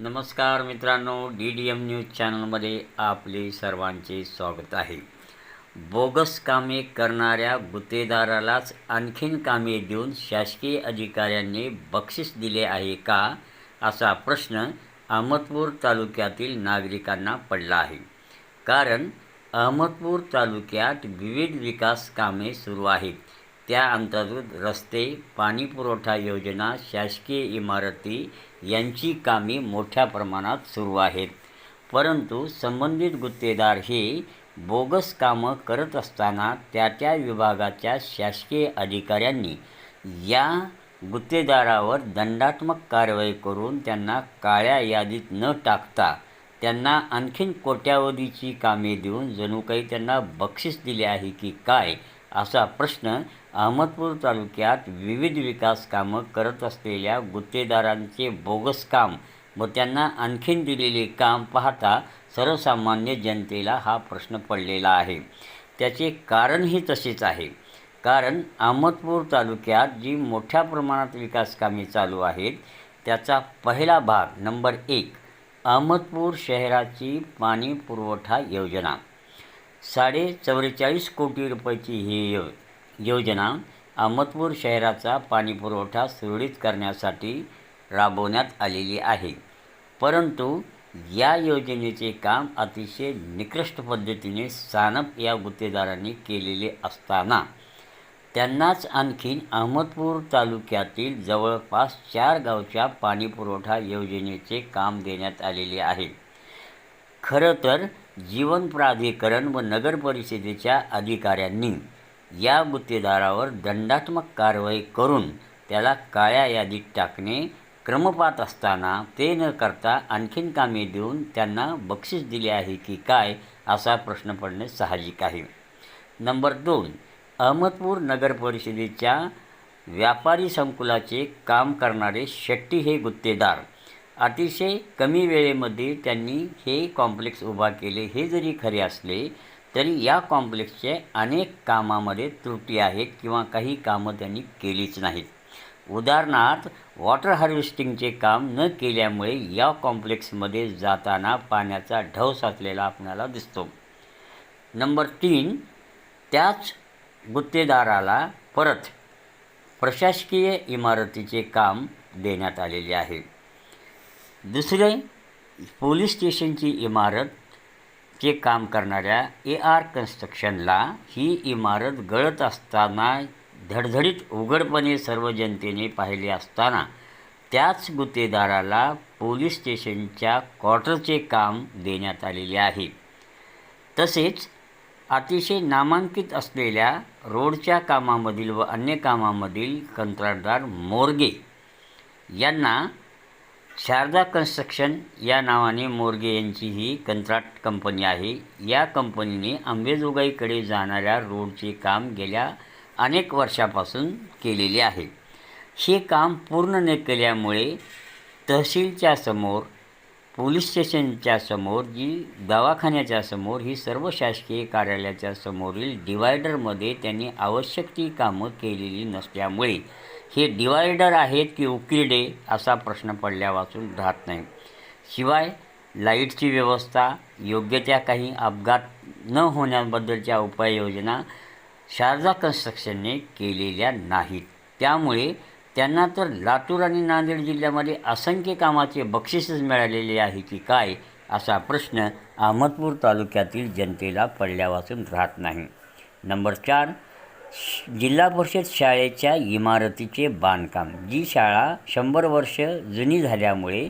नमस्कार मित्रांनो D D M news चॅनलमध्ये आपले सर्वांचे स्वागत आहे. बोगस कामे करणाऱ्या गुत्तेदारालाच आणखीन कामे देऊन शासकीय अधिकाऱ्यांनी बक्षीस दिले आहे का असा प्रश्न अहमदपूर तालुक्यातील नागरिकांना पडला आहे. कारण अहमदपूर तालुक्यात विविध विकास कामे सुरू आहेत. त्या अंतर्गत रस्ते पाणीपुरवठा योजना शासकीय इमारती यांची कामे मोठ्या प्रमाणात सुरू आहेत. परंतु संबंधित गुत्तेदार हे बोगस कामं करत असताना त्या त्या विभागाच्या शासकीय अधिकाऱ्यांनी या गुत्तेदारावर दंडात्मक कारवाई करून त्यांना काळ्या यादीत न टाकता त्यांना आणखीन कोट्यावधीची कामे देऊन जणू काही त्यांना बक्षीस दिले आहे की काय असा प्रश्न अहमदपूर तालुक्यात विविध विकास कामं करत असलेल्या गुत्तेदारांचे बोगस काम व त्यांना आणखीन दिलेले काम पाहता सर्वसामान्य जनतेला हा प्रश्न पडलेला आहे. त्याचे कारणही तसेच आहे. कारण अहमदपूर तालुक्यात जी मोठ्या प्रमाणात विकास कामे चालू आहेत त्याचा पहिला भाग नंबर एक अहमदपूर शहराची पाणी पुरवठा योजना. साडे चौवेचाळीस कोटी रुपयाची ही योजना अहमदपूर शहराचा पाणीपुरवठा सुरळीत करण्यासाठी राबवण्यात आलेली आहे. परंतु या योजनेचे काम अतिशय निकृष्ट पद्धतीने सानप या गुत्तेदारांनी केलेले असताना त्यांनाच आणखीन अहमदपूर तालुक्यातील जवळपास चार गावच्या पाणीपुरवठा योजनेचे काम देण्यात आलेले आहे. खरं तर जीवन प्राधिकरण व नगर परिषदेच्या अधिकाऱ्यांनी या गुत्तेदारावर दंडात्मक कारवाई करून त्याला काळ्या यादीत टाकणे क्रमपात असताना ते न करता आणखीन कामे देऊन त्यांना बक्षीस दिले आहे की काय असा प्रश्न पडणे साहजिक आहे. नंबर दोन अहमदपूर नगर परिषदेच्या व्यापारी संकुलाचे काम करणारे शेट्टी हे गुत्तेदार. अतिशय कमी वेळेमध्ये त्यांनी हे कॉम्प्लेक्स उभा केले. हे जरी खरे असले तरी या कॉम्प्लेक्सचे अनेक कामामध्ये त्रुटी आहेत किंवा काही कामं त्यांनी केलीच नाहीत. उदाहरणार्थ वॉटर हार्वेस्टिंगचे काम न केल्यामुळे या कॉम्प्लेक्समध्ये जाताना पाण्याचा ढव साचलेला आपल्याला दिसतो. नंबर तीन त्याच गुत्तेदाराला परत प्रशासकीय इमारतीचे काम देण्यात आलेले आहे. दुसरे पोलीस स्टेशनची इमारत चे काम करणाऱ्या ए आर कन्स्ट्रक्शनला ही इमारत गळत असताना धडधडीत उघडपणे सर्व जनतेने पाहिले असताना त्याच गुत्तेदाराला पोलीस स्टेशनच्या क्वार्टरचे काम देण्यात आलेले आहे. तसेच अतिशय नामांकित असलेल्या रोडच्या कामामधील व अन्य कामामधील कंत्राटदार मोर्गे यांना शारदा कन्स्ट्रक्शन या नावाने मोरगे यांची ही कंत्राट कंपनी आहे. या कंपनीने अंबेजोगाईकडे जाणाऱ्या रोडचे काम गेल्या अनेक वर्षापासून केलेले आहे. हे काम पूर्ण न केल्यामुळे तहसीलच्या समोर पोलीस स्टेशनच्या समोर जी दवाखान्याच्या समोर ही सर्व शासकीय कार्यालयाच्या समोरील डिवायडरमध्ये त्यांनी आवश्यक ती कामं केलेली नसल्यामुळे हे डिवायडर आहेत की उकिरडे असा प्रश्न पडल्यापासून राहत नाही. शिवाय लाईटची व्यवस्था योग्य त्या काही अपघात न होण्याबद्दलच्या उपाययोजना शारदा कन्स्ट्रक्शनने केलेल्या नाहीत. त्यामुळे त्यांना तर लातूर आणि नांदेड जिल्ह्यामध्ये असंख्य कामाचे बक्षीसच मिळालेले आहे की काय असा प्रश्न अहमदपूर तालुक्यातील जनतेला पडल्यापासून राहत नाही. नंबर चार जिल्हा परिषद शाळेच्या इमारतीचे बांधकाम जी शाळा शंभर वर्ष जुनी झाल्यामुळे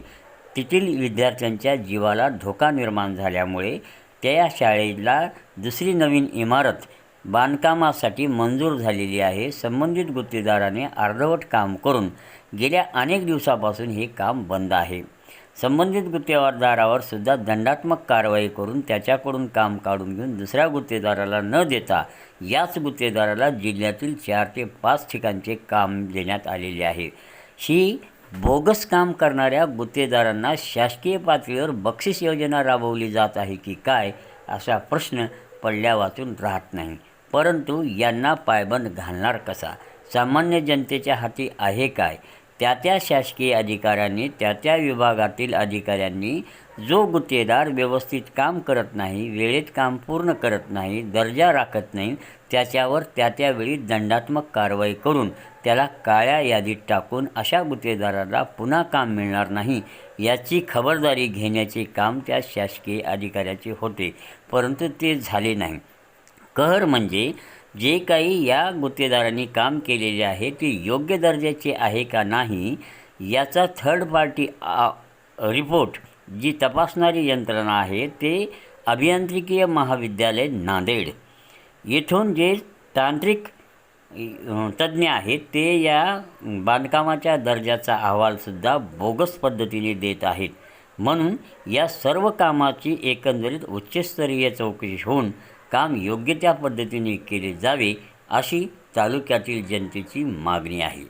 तेथील विद्यार्थ्यांच्या जीवाला धोका निर्माण झाल्यामुळे त्या शाळेला दुसरी नवीन इमारत बांधकामासाठी मंजूर झालेली आहे. संबंधित गुत्तेदाराने अर्धवट काम करून गेल्या अनेक दिवसापासून हे काम बंद आहे. संबंधित गुत्तेदारावर सुद्धा दंडात्मक कारवाई करून त्याच्याकडून काम काढून घेऊन दुसऱ्या गुत्तेदाराला न देता याच गुत्तेदाराला जिल्ह्यातील चार ते पाच ठिकाणचे काम देण्यात आलेले आहे. ही बोगस काम करणाऱ्या गुत्तेदारांना शासकीय पातळीवर बक्षीस योजना राबवली जात आहे की काय असा प्रश्न पडल्या वाचून राहत नाही. परंतु यांना पायबंद घालणार कसा? सामान्य जनतेच्या हाती आहे काय? त्या त्या शासकीय अधिकाऱ्यांनी त्या त्या विभागातील अधिकाऱ्यांनी जो गुत्तेदार व्यवस्थित काम करत नाही वेळेत काम पूर्ण करत नाही दर्जा राखत नाही त्याच्यावर त्या त्यावेळी दंडात्मक कारवाई करून त्याला काळ्या यादीत टाकून अशा गुत्तेदाराला पुन्हा काम मिळणार नाही याची खबरदारी घेण्याचे काम त्या शासकीय अधिकाऱ्याचे होते. परंतु ते झाले नाही. कहर म्हणजे जे काही या गुत्तेदारांनी काम केलेले आहे ते योग्य दर्जाचे आहे का नाही याचा थर्ड पार्टी रिपोर्ट जी तपासणारी यंत्रणा आहे ते अभियांत्रिकीय महाविद्यालय नांदेड. येथून जे तांत्रिक तज्ज्ञ आहेत ते या बांधकामाच्या दर्जाचा अहवालसुद्धा बोगस पद्धतीने देत आहेत. म्हणून या सर्व कामाची एकंदरीत उच्चस्तरीय चौकशी होऊन काम योग्य त्या पद्धतीने केले जावे अशी तालुक्यातील जनतेची मागणी आहे.